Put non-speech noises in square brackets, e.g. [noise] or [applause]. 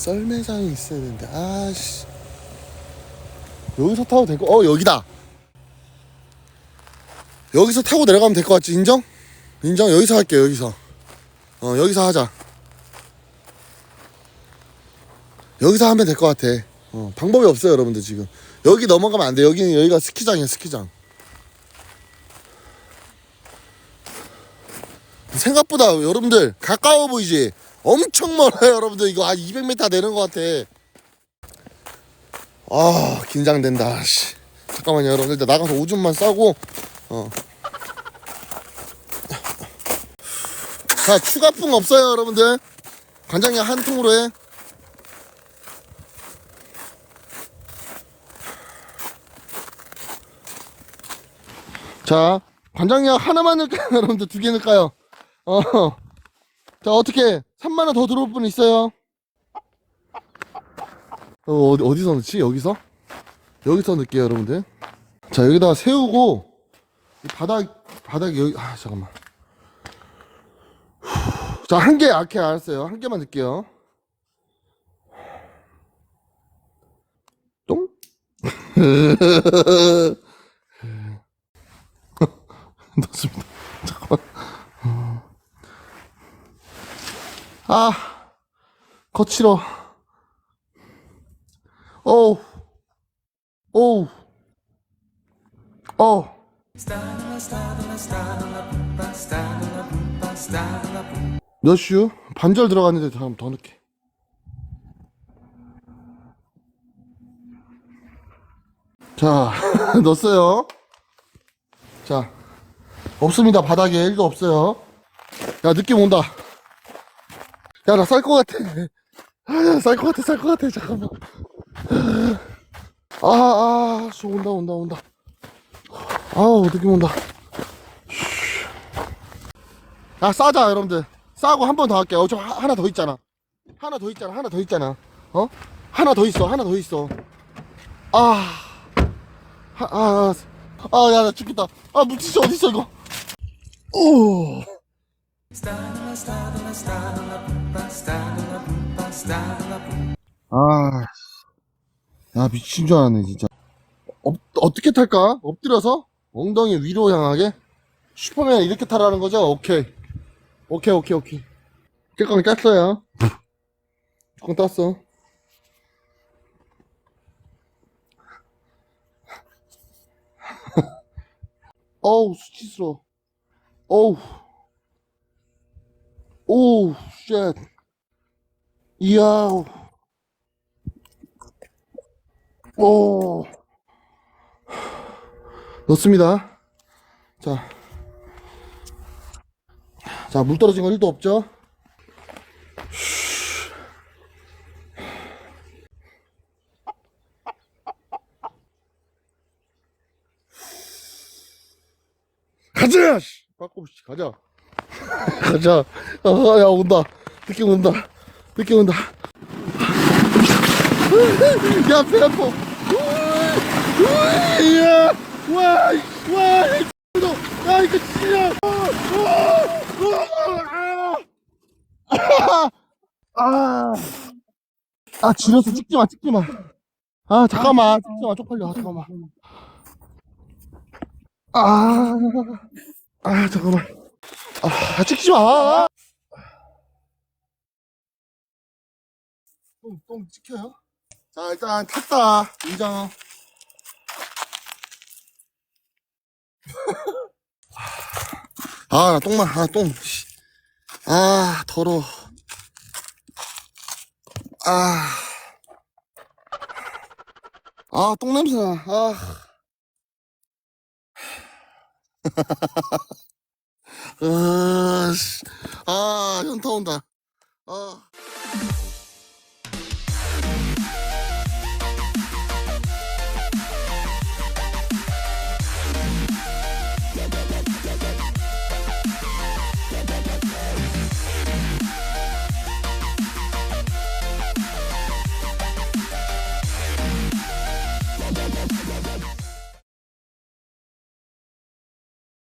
썰매장이 있어야 되는데 아씨. 여기서 타도 될거 어 여기다. 여기서 타고 내려가면 될 것 같지? 인정? 인정? 여기서 할게 여기서. 어 여기서 하자. 여기서 하면 될 것 같아. 어, 방법이 없어요 여러분들 지금. 여기 넘어가면 안돼. 여기는 여기가 스키장이야 스키장. 생각보다 여러분들 가까워 보이지 엄청 멀어요 여러분들 이거 한 200m 되는 것 같아 아 긴장된다 씨. 잠깐만요 여러분들 일단 나가서 오줌만 싸고 어. 자 추가풍 없어요 여러분들 간장냥 한 통으로 해 자, 간장약 하나만 넣을까요? [laughs] 여러분들 두 개 넣을까요? 어. 자, 어떻게 3만 원 더 들어올 분 있어요? 어, 어디, 어디서 넣지? 여기서? 여기서 넣을게요, 여러분들. 자, 여기다가 세우고, 이 바닥, 바닥 여기, 아, 잠깐만. 후, 자, 한 개, 아케 알았어요. 한 개만 넣을게요. 똥? [laughs] 넣습니다. 잠깐만. 아, 거칠어. 어우, 어우, 어. 몇 슈? 반절 들어갔는데 다음 더 넣게. 자, [laughs] 넣었어요. 자, 없습니다. 바닥에 1도 없어요. 야, 느낌 온다. 야, 나 쌀 것 같아. 아, [laughs] 쌀것 같아, 쌀 것 같아. 잠깐만. 아, 아, 수 온다, 온다, 온다. 아우, 느낌 온다. 야, 싸자, 여러분들. 싸고 한 번 더 할게요. 어, 저 하- 하나 더 있잖아. 하나 더 있잖아, 하나 더 있잖아. 어? 하나 더 있어, 하나 더 있어. 아, 아, 아, 아, 야, 나 죽겠다. 아, 물티슈 어딨어, 이거? 오. 아, 야, 미친 줄 알았네, 진짜. 업, 어떻게 탈까? 엎드려서? 엉덩이 위로 향하게? 슈퍼맨 이렇게 타라는 거죠? 오케이. 오케이, 오케이, 오케이. 뚜껑 땄어요. 뚜껑 땄어. [laughs] 어우, 수치스러워. 어우. 오우, 쉣. 이야. 오. 넣습니다. 자. 자, 물 떨어진 건 1도 없죠? 가자! 씨. 빠꼼씨, 가자. 가자. 아, 야, 온다. 느낌 온다. 느낌 온다. 야, 배 아파. 야, 와, 이- 와, 이 너, 야, 이거 진짜. 아, 아, 아, 지려서 찍지 마, 찍지 마. 아, 잠깐만, 찍지 마, 쪽팔려, 아, 잠깐만. 아, 아, 잠깐만. 아, 찍지 마. 똥, 똥 찍혀요? 자, 일단 탔다. 인정. 아, 나 똥만, 아, 똥. 씨. 아, 더러워. 아. 아, 똥 냄새나. 아. [laughs] 아, 씨. 아, 현타 온다. 아.